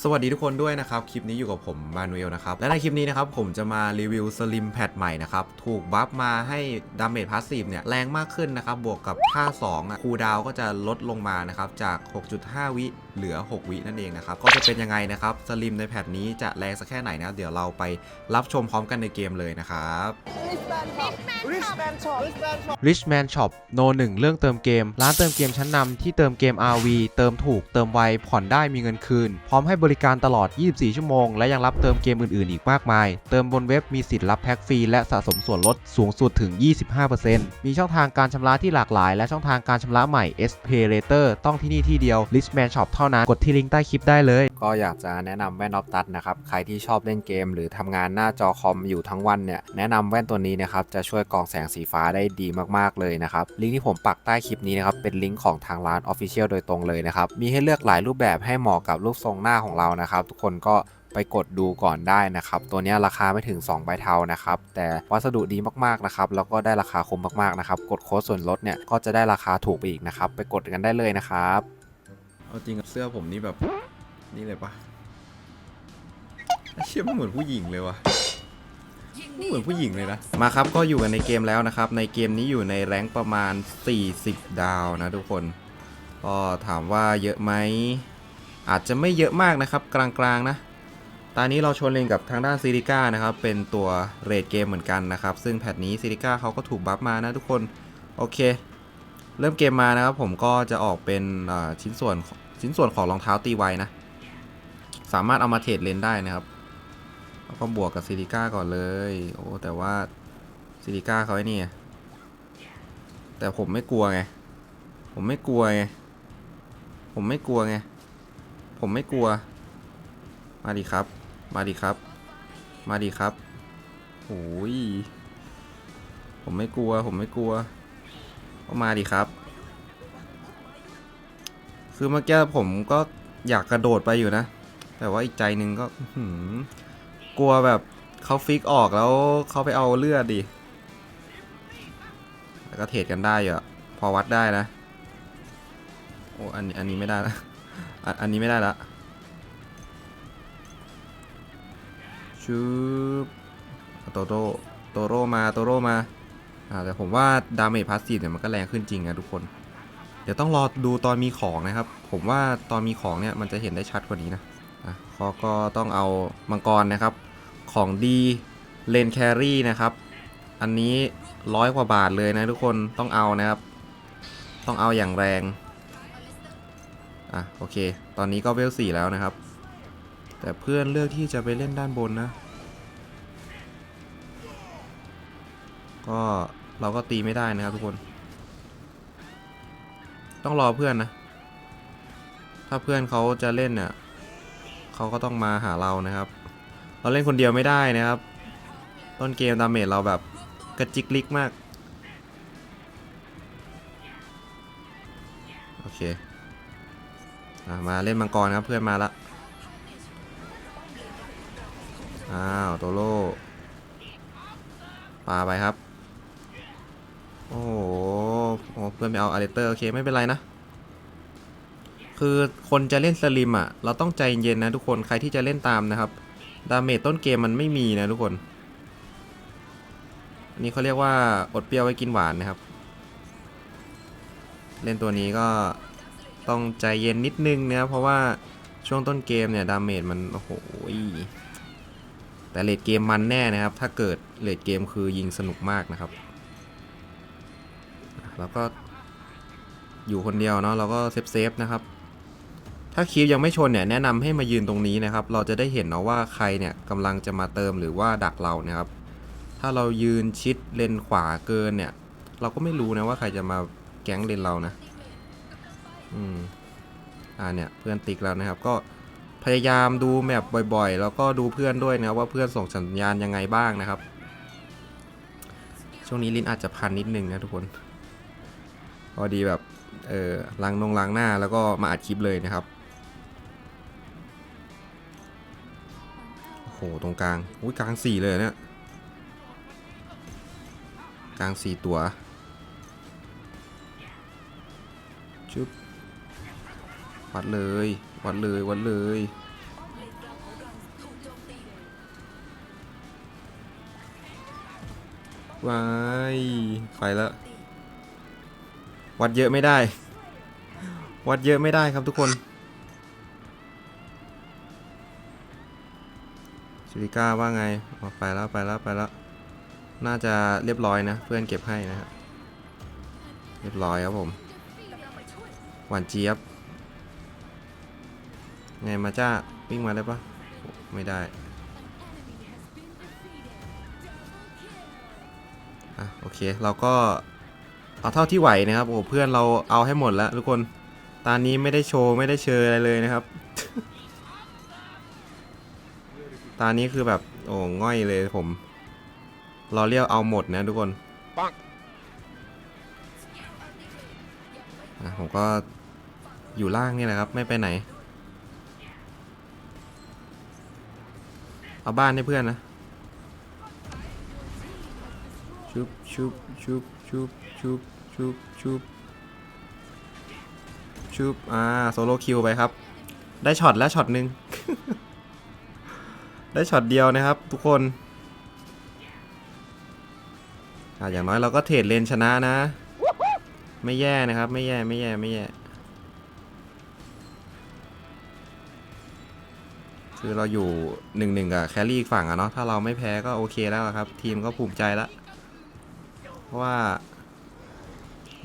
สวัสดีทุกคนด้วยนะครับ คลิปนี้อยู่กับผมมานูเอลนะครับ และในคลิปนี้นะครับ ผมจะมารีวิวสลิมแพดใหม่นะครับ ถูกบัฟมาให้ดาเมจพาสซีฟเนี่ย แรงมากขึ้นนะครับ บวกกับท่า2อะคูลดาวก็จะลดลงมานะครับ จาก 6.5 วิเหลือ 6 วินั่นเองนะครับ ก็จะเป็นยังไงนะครับสลิมในแพดนี้จะแรงสักแค่ไหนนะเดี๋ยวเราไปรับชมพร้อมกันในเกมเลยนะครับ Richman Shop Richman Shop Richman Shop โนหนึ่งเรื่องเติมเกม ร้านเติมเกมชั้นนำที่เติมเกม RV เติมถูก เติมไว ผ่อนได้มีเงินคืน พร้อมให้บริการตลอด 24 ชั่วโมง และยังรับเติมเกมอื่น ๆ อีกมากมาย เติมบนเว็บมีสิทธิ์รับแพ็กฟรีและสะสมส่วนลดสูงสุดถึง 25%มีช่องทางการชำระที่หลากหลาย และช่องทางการชำระใหม่ S Pay Later ต้องที่นี่ที่เดียว Richman Shop เท่านั้น กดที่ลิงก์ใต้คลิปได้เลย ก็อยากจะแนะนำแว่นออฟตัดนะครับ ใครที่ชอบเล่นเกม หรือทำงานหน้าจอคอมอยู่ทั้งวันเนี่ย แนะนำแว่นตัวนี้นะครับ จะช่วยกรองแสงสีฟ้าได้ดีมากๆเลยนะครับ ลิงก์ที่ผมปักใต้คลิปนี้นะครับ เป็นลิงก์ของทางร้าน Official โดยตรงเลยนะครับ มีให้เลือกหลายรูปแบบให้เหมาะกับรูปทรงหน้าของเรานะครับ ทุกคนก็ไปกดดูก่อนได้นะครับ ตัวนี้ราคาไม่ถึง2ใบเทานะครับ แต่วัสดุดีมากๆนะครับ แล้วก็ได้ราคาคุ้มมากๆนะครับ กดโค้ดส่วนลดเนี่ยก็จะได้ราคาถูกไปอีกนะครับ ไปกดกันได้เลยนะครับ เอาจริงกับเสื้อผมนี่แบบ นี่เลยปะเชี่ยมันเหมือนผู้หญิงเลยวะไม่เหมือนผู้หญิงเลยนะ มาครับก็อยู่กันในเกมแล้วนะครับ ในเกมนี้อยู่ในแรงประมาณ 40 ดาวนะทุกคนก็ถามว่าเยอะไหม อาจจะไม่เยอะมากนะครับกลางๆนะ ตอนนี้เราชนเลนกับทางด้านซิลิก้านะครับ เป็นตัวเรดเกมเหมือนกันนะครับ ซึ่งแพทนี้ซิลิก้าเขาก็ถูกบัฟมานะทุกคน โอเค เริ่มเกมมานะครับผมก็จะออกเป็นชิ้นส่วนชิ้นส่วนของรองเท้าตีไวนะ สามารถเอามาเทรดเลนได้นะครับแล้วก็บวกกับซิลิก้าก่อนเลย โอ้แต่ว่าซิลิก้าเขาไอ้นี่แต่ผมไม่กลัวไง ผมไม่กลัวไง ผมไม่กลัวไง ผมไม่กลัว มาดิครับ มาดิครับ มาดิครับโอ้ยผมไม่กลัว ผมไม่กลัวก็มาดิครับ คือเมื่อกี้ผมก็อยากกระโดดไปอยู่นะ แต่ว่าอีกใจหนึ่งก็หืกลัวแบบเขาฟิกออกแล้วเขาไปเอาเลือดดิแล้วก็เทรดกันได้อยู่อพอวัดได้นะโอ้อันนี้อันนี้ไม่ได้ละอันอันนี้ไม่ได้ละชูบโตโตโตโร่มาโตโร่มาอ่าแต่ผมว่าดาเมจพาสซีฟเนี่ยมันก็แรงขึ้นจริงนะทุกคน เดี๋ยวต้องรอดูตอนมีของนะครับ ผมว่าตอนมีของเนี่ยมันจะเห็นได้ชัดกว่านี้นะ เขาก็ต้องเอามังกรนะครับ ของดีเลนแครี่นะครับ อันนี้ร้อยกว่าบาทเลยนะทุกคนต้องเอานะครับ ต้องเอาอย่างแรง อะโอเค ตอนนี้ก็เวลสี่แล้วนะครับ แต่เพื่อนเลือกที่จะไปเล่นด้านบนนะ ก็เราก็ตีไม่ได้นะครับทุกคน ต้องรอเพื่อนนะ ถ้าเพื่อนเขาจะเล่นเนี่ย เขาก็ต้องมาหาเรานะครับ เราเล่นคนเดียวไม่ได้นะครับ ต้นเกมดาเมจเราแบบกระจิกลิกมาก โอเคอมาเล่นมังกรครับเพื่อนมาละอ้าวโตโร่ปาไปครับ โอ้โหเพื่อนไปเอาอาร์เตอร์โอเคไม่เป็นไรนะ คือคนจะเล่นสลิมอะ เราต้องใจเย็นนะทุกคนใครที่จะเล่นตามนะครับ ดาเมจต้นเกมมันไม่มีนะทุกคน อันนี้เขาเรียกว่าอดเปรี้ยวไว้กินหวานนะครับ เล่นตัวนี้ก็ต้องใจเย็นนิดนึงนะครับเพราะว่าช่วงต้นเกมเนี่ยดาเมจมันโอ้โหแต่เลดเกมมันแน่นะครับ ถ้าเกิดเลดเกมคือยิงสนุกมากนะครับ แล้วก็อยู่คนเดียวเนาะเราก็เซฟเซฟนะครับ ถ้าคีฟยังไม่ชนเนี่ยแนะนำให้มายืนตรงนี้นะครับ เราจะได้เห็นเนาะว่าใครเนี่ยกำลังจะมาเติมหรือว่าดักเรานะครับ ถ้าเรายืนชิดเลนขวาเกินเนี่ย เราก็ไม่รู้นะว่าใครจะมาแก๊งเลนเรานะ อืม อ่าเนี่ยเพื่อนติ๊กแล้วนะครับ ก็พยายามดูแมปบ่อยๆ แล้วก็ดูเพื่อนด้วยนะว่าเพื่อนส่งสัญญาณยังไงบ้างนะครับ ช่วงนี้ลิ้นอาจจะพันนิดนึงนะทุกคนพอดีแบบเออล้างนงล้างหน้าแล้วก็มาอัดคลิปเลยนะครับ โหตรงกลางอุ้ยกลางสี่เลยเนี่ยกลางสี่ตัวชุบวัดเลย วัดเลย วัดเลย วาย ไปแล้ว วัดเยอะไม่ได้ วัดเยอะไม่ได้ครับทุกคน ชิริก้าว่าไงอ๋อไปแล้วไปแล้วไปแล้ว น่าจะเรียบร้อยนะ เพื่อนเก็บให้นะครับเรียบร้อยครับผม หวานเจี๊ยบ ไงมาจ้า วิ่งมาได้ปะไม่ได้อะโอเค เราก็เอาเท่าที่ไหวนะครับ โอ้เพื่อนเราเอาให้หมดแล้วทุกคน ตอนนี้ไม่ได้โชว์ ไม่ได้เชยอะไรเลยนะครับ ตอนนี้คือแบบ โอ้ง่อยเลยผมเราเรียกเอาหมดนะทุกคนอะผมก็อยู่ล่างนี่แหละครับ ไม่ไปไหน เอาบ้านให้เพื่อนนะ ชุบชุบชุบชุบชุบชุบชุบชุบอ่า โซโลคิวไปครับ ได้ช็อตแล้วช็อตหนึ่ง ได้ช็อตเดียวนะครับ ทุกคนออย่างน้อยเราก็เทรดเลนชนะนะ ไม่แย่นะครับ ไม่แย่ไม่แย่ไม่แย่คือเราอยู่หนึ่งหนึ่งกับแครี่อีกฝั่งอะเนาะถ้าเราไม่แพ้ก็โอเคแล้วครับ ทีมก็ภูมิใจล้วเพราะว่า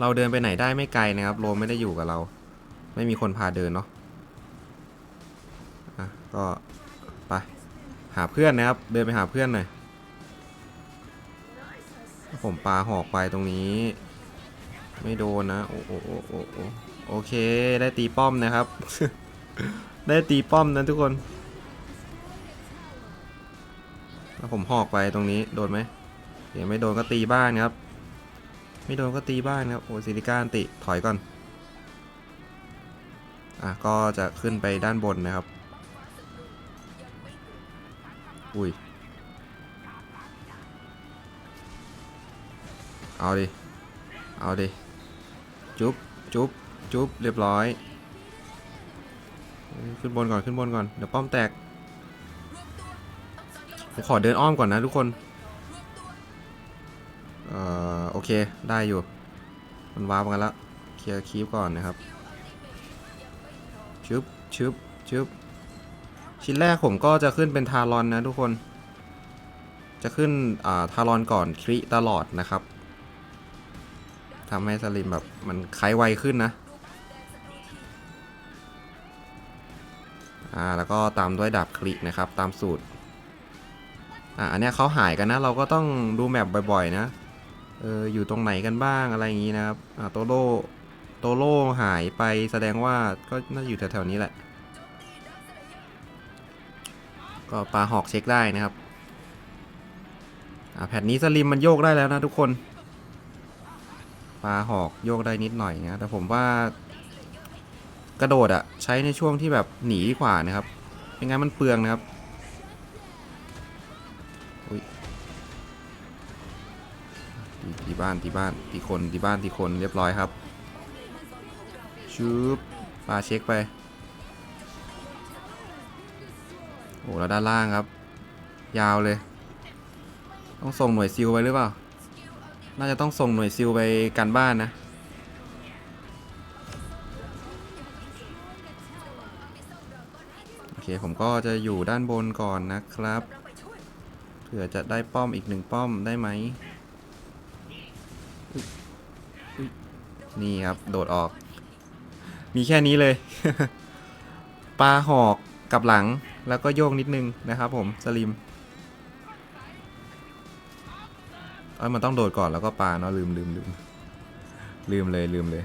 เราเดินไปไหนได้ไม่ไกลนะครับโรมไม่ได้อยู่กับเรา ไม่มีคนพาเดินเนาะอะก็ หาเพื่อนนะครับ เดินไปหาเพื่อนหน่อยผมปาหอกไปตรงนี้ ไม่โดนนะโอ้โอ้โอ้โอ้โอ้โอเค ได้ตีป้อมนะครับ ได้ตีป้อมนะทุกคนแล้วผมหอกไปตรงนี้โดนไหมเดี๋ยวไม่โดนก็ตีบ้านครับ ไม่โดนก็ตีบ้านครับโอ้ซิลิก้าอันติถอยก่อนอะก็จะขึ้นไปด้านบนนะครับ อุ้ย เอาดิ เอาดิ จุ๊บ จุ๊บ จุ๊บ เรียบร้อย ขึ้นบนก่อน ขึ้นบนก่อน เดี๋ยวป้อมแตก ผมขอเดินอ้อมก่อนนะทุกคน เอ่อ โอเค ได้อยู่ มันว้าร์ปกันแล้ว เคลียร์คีปก่อนนะครับ ชึบ ชึบ ชึบ ชิ้นแรกผมก็จะขึ้นเป็นทารอนนะทุกคน จะขึ้นาทารอนก่อนคริตลอดนะครับทำให้สลิมแบบมันไขไวขึ้นนะ อ่าแล้วก็ตามด้วยดาบคลินะครับตามสูตร อ่าอันเนี้ยเขาหายกันนะ เราก็ต้องดูแมปบ่อยๆนะ เอออยู่ตรงไหนกันบ้างอะไรอย่างงี้นะครับ อ่าโตโร่โตโร่หายไปแสดงว่าก็น่าอยู่แถวๆนี้แหละ ก็ปลาหอกเช็คได้นะครับแผ่นนี้สลิมมันโยกได้แล้วนะทุกคน ปลาหอกโยกได้นิดหน่อยนะแต่ผมว่ากระโดดอะใช้ในช่วงที่แบบหนีดีกว่านะครับไม่งั้นมันเปลืองนะครับตีตีบ้านตีบ้านตีคนตีบ้านตีคนเรียบร้อยครับชุบปาเช็คไป โอ้แล้วด้านล่างครับ ยาวเลย ต้องส่งหน่วยซิลไปหรือเปล่า น่าจะต้องส่งหน่วยซิลไปกันบ้านนะ โอเค ผมก็จะอยู่ด้านบนก่อนนะครับ เผื่อจะได้ป้อมอีกหนึ่งป้อมได้ไหม นี่ครับ โดดออก มีแค่นี้เลย ปลาหอกกับหลัง แล้วก็โยกนิดนึงนะครับผมสลิมเอ้ยมันต้องโดดก่อนแล้วก็ปลาเนาะลืมลืมลืมลืมเลยลืมเลย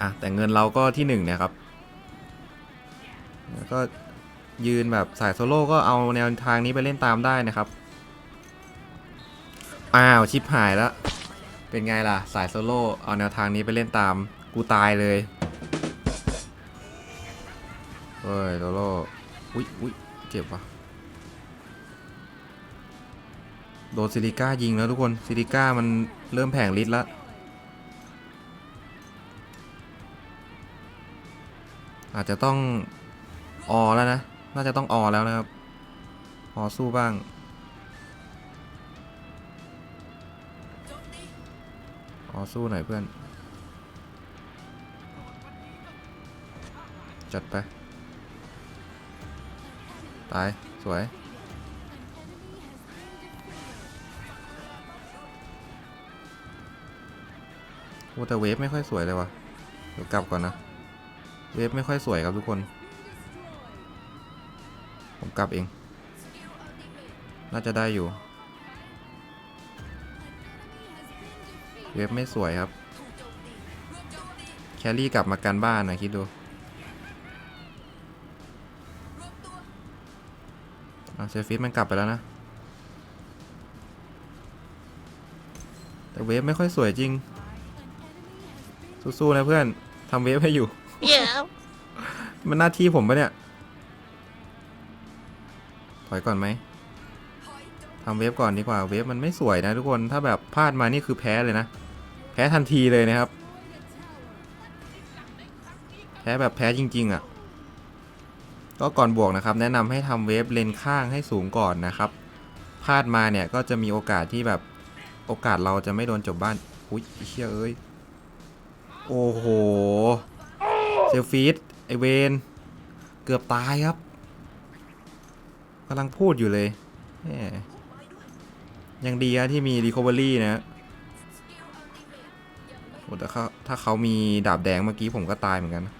อะแต่เงินเราก็ที่หนึ่งนะครับแล้วก็ยืนแบบสายโซโล่ก็เอาแนวทางนี้ไปเล่นตามได้นะครับ อ้าวชิปหายแล้ว เป็นไงล่ะ สายโซโล่เอาแนวทางนี้ไปเล่นตาม กูตายเลย เฮ้ยโซโล่อุ๊ยอุ๊ยเจ็บว่ะโดนซิลิก้ายิงแล้วทุกคนซิลิก้ามันเริ่มแผงฤทธิ์แล้วอาจจะต้องออแล้วนะ น่าจะต้องออแล้วนะครับ ออสู้บ้าง ออสู้หน่อยเพื่อน จัดไป ตาย สวย โอ้แต่เวฟไม่ค่อยสวยเลยวะเดี๋ยวกลับก่อนนะ เวฟไม่ค่อยสวยครับทุกคน ผมกลับเอง น่าจะได้อยู่ เวฟไม่สวยครับ แครี่กลับมากันบ้านนะคิดดู อะเซฟิสมันกลับไปแล้วนะ แต่เวฟไม่ค่อยสวยจริง สู้ๆนะเพื่อนทำเวฟให้อยู่ มันหน้าที่ผมปะเนี่ย ถอยก่อนไหมทำเวฟก่อนดีกว่า เวฟมันไม่สวยนะทุกคน ถ้าแบบพลาดมานี่คือแพ้เลยนะ แพ้ทันทีเลยนะครับ แพ้แบบแพ้จริง ๆอะ่ะ ก็ก่อนบวกนะครับ แนะนำให้ทำเวฟเลนข้างให้สูงก่อนนะครับพลาดมาเนี่ยก็จะมีโอกาสที่แบบโอกาสเราจะไม่โดนจบบ้านอุ้ยเชี่ยเอ้ยโอ้โหเซลฟีดไอเวนเกือบตายครับกำลังพูดอยู่เลยแหมยังดีนะที่มี Recovery นะโอ้แต่ถ้าเขามีดาบแดงเมื่อกี้ผมก็ตายเหมือนกันนะ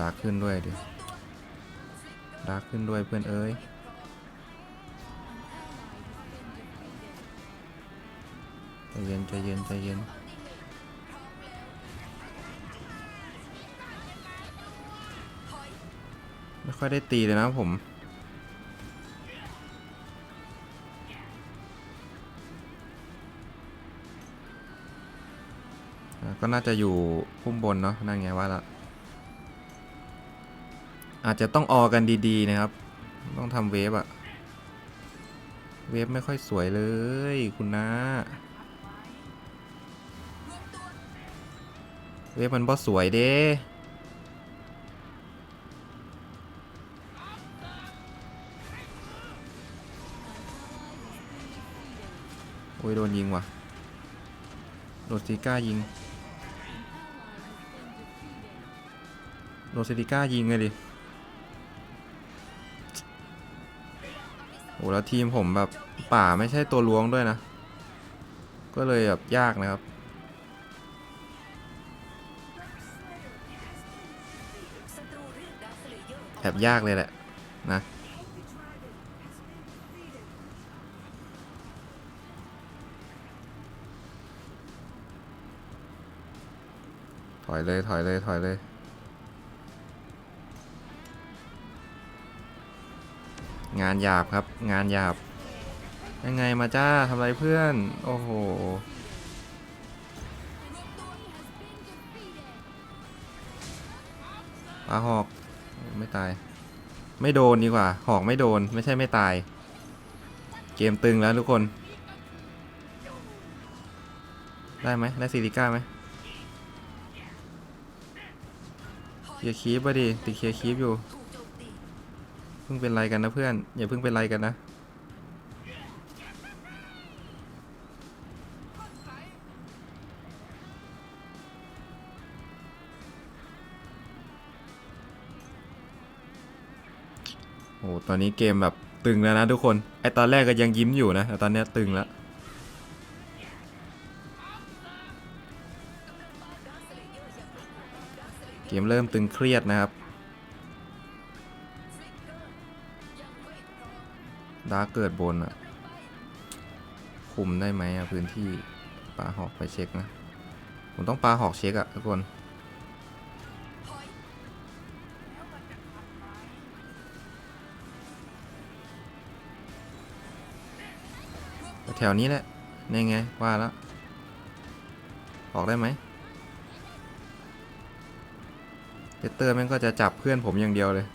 ดาร์กขึ้นด้วยดิดาร์กขึ้นด้วยเพื่อนเอ้ยใจเย็นใจเย็นใจเย็นไม่ค่อยได้ตีเลยนะผม ก็น่าจะอยู่พุ่มบนเนาะนั่นไงว่าละ อาจจะต้องออกันดีๆนะครับ ต้องทำเวฟอะเวฟไม่ค่อยสวยเลยคุณนะเวฟมันบ่สวยเด้โอ้ยโดนยิงว่ะ โดนซิก้ายิง โดนซิก้ายิงเลยดิ โอ้แล้วทีมผมแบบป่าไม่ใช่ตัวล้วงด้วยนะ ก็เลยแบบยากนะครับ แอบยากเลยแหละ นะถอยเลยถอยเลยถอยเลย งานหยาบครับ งานหยาบ ยังไงมาจ้าทำไรเพื่อน โอ้โห ปลาหอกไม่ตาย ไม่โดนดีกว่า หอกไม่โดน ไม่ใช่ไม่ตาย เกมตึงแล้วทุกคน ได้ไหมได้ซิลิก้าไหมเคลียร์คีบป่ะดิติดเคลียร์คีบอยู่ พิ่งเป็นไรกันนะเพื่อน อย่าเพิ่งเป็นไรกันนะโอ้ตอนนี้เกมแบบตึงแล้วนะทุกคน ไอตอนแรกก็ยังยิ้มอยู่นะ แต่ตอนเนี้ยตึงแล้ว เกมเริ่มตึงเครียดนะครับ ดาร์กเกิดบนอะคุมได้ไหมอะพื้นที่ปลาหอกไปเช็คนะ ผมต้องปลาหอกเช็คอะทุกคน แถวนี้แหละ นี่ไง ว่าแล้ว ออกได้ไหมเตเตอร์แม่งก็จะจับเพื่อนผมอย่างเดียวเลย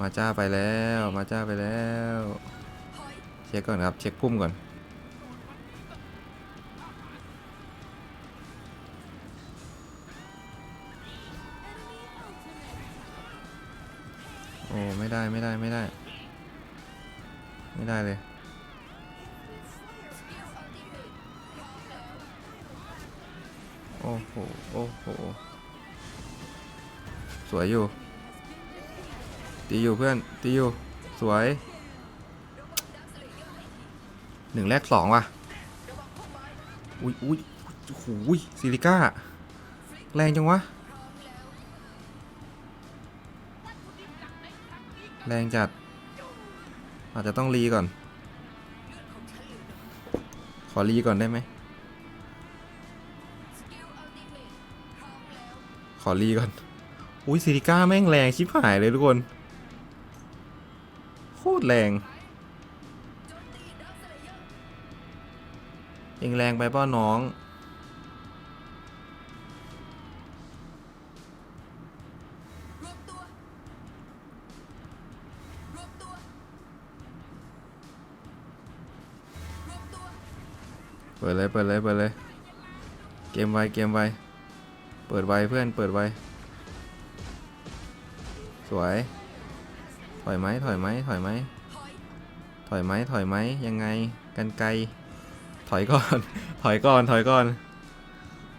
มาจ้าไปแล้วมาจ้าไปแล้ว เช็คก่อนครับ เช็คพุ่มก่อนมไม่ได้ไม่ได้ไม่ได้ ไม่ได้เลยโอ้โหโอ้โหสวยอยู่ ตีอยู่เพื่อน ตีอยู่ สวยหนึ่งแรกสองว่ะ อุ้ยอุ้ยโอ้โหซิลิก้า แรงจังวะ แรงจัด อาจจะต้องรีก่อน ขอรีก่อนได้ไหม ขอรีก่อน อุ้ยซิลิก้าแม่งแรงชิบหายเลยทุกคน โคตรแรงเองแรงไปเป้าน้อง เปิดเลย เปิดเลย เปิดเลย เกมไว เกมไว เปิดไวเพื่อน เปิดไว สวย ถอยไหมถอยไหมถอยไหมถอยไหมถอยไหมยังไงกันไกล ถอยก่อน ถอยก่อน ถอยก่อน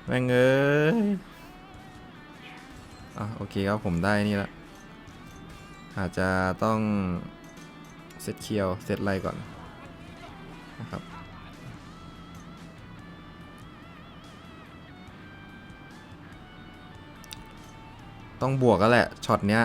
แม่งเอ้ยอะโอเคครับผมได้นี่ละ อาจจะต้องเซตเคียวเซตไรก่อนนะครับต้องบวกแล้วแหละช็อตเนี้ย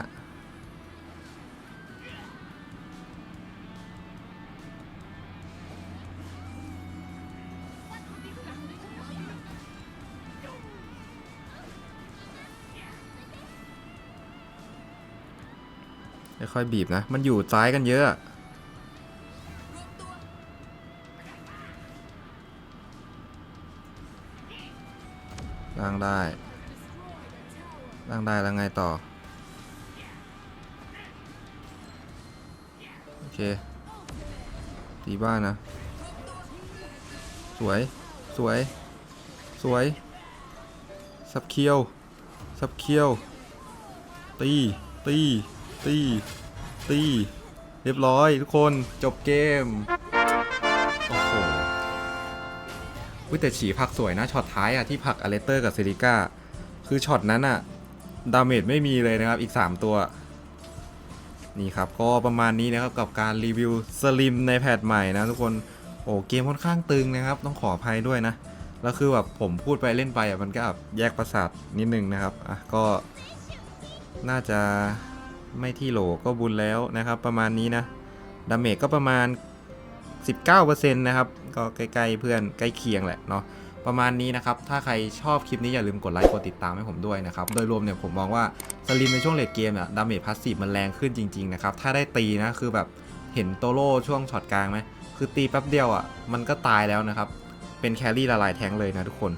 ค่อยบีบนะ มันอยู่ซ้ายกันเยอะ ล่างได้ ล่างได้แล้วไงต่อ โอเค ตีบ้านนะ สวย สวย สวย สับเคียว สับเคียว ตี ตี ตีตีเรียบร้อยทุกคนจบเกม โอ้โหวิแต่ฉีพักสวยนะช็อตท้ายอะที่ผักอเลสเตอร์กับเซริก้า คือช็อตนั้นอะดาเมจไม่มีเลยนะครับอีก 3 ตัว นี่ครับ ก็ประมาณนี้นะครับกับการรีวิวสลิมในแพทใหม่นะทุกคนโอ้เกมค่อนข้างตึงนะครับ ต้องขออภัยด้วยนะ แล้วคือแบบผมพูดไปเล่นไปอะมันก็แบบแยกประสาทนิดนึงนะครับอะก็น่าจะ ไม่ที่โหลก็บุญแล้วนะครับ ประมาณนี้นะดาเมจก็ประมาณ 19%นะครับ ก็ใกล้ๆเพื่อนใกล้เคียงแหละเนาะประมาณนี้นะครับ ถ้าใครชอบคลิปนี้อย่าลืมกดไลค์กดติดตามให้ผมด้วยนะครับ โดยรวมเนี่ยผมมองว่าสลิมในช่วงเลดเกมอะดาเมจพาสซีฟมันแรงขึ้นจริงๆนะครับ ถ้าได้ตีนะคือแบบเห็นโตโร่ช่วงช็อตกลางไหมคือตีแป๊บเดียวอะมันก็ตายแล้วนะครับ เป็นแครี่ละลายแทงเลยนะทุกคน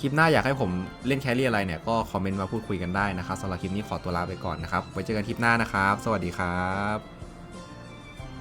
คลิปหน้าอยากให้ผมเล่นแครี่อะไรเนี่ยก็คอมเมนต์มาพูดคุยกันได้นะครับสำหรับคลิปนี้ขอตัวลาไปก่อนนะครับไว้เจอกันคลิปหน้านะครับ สวัสดีครับ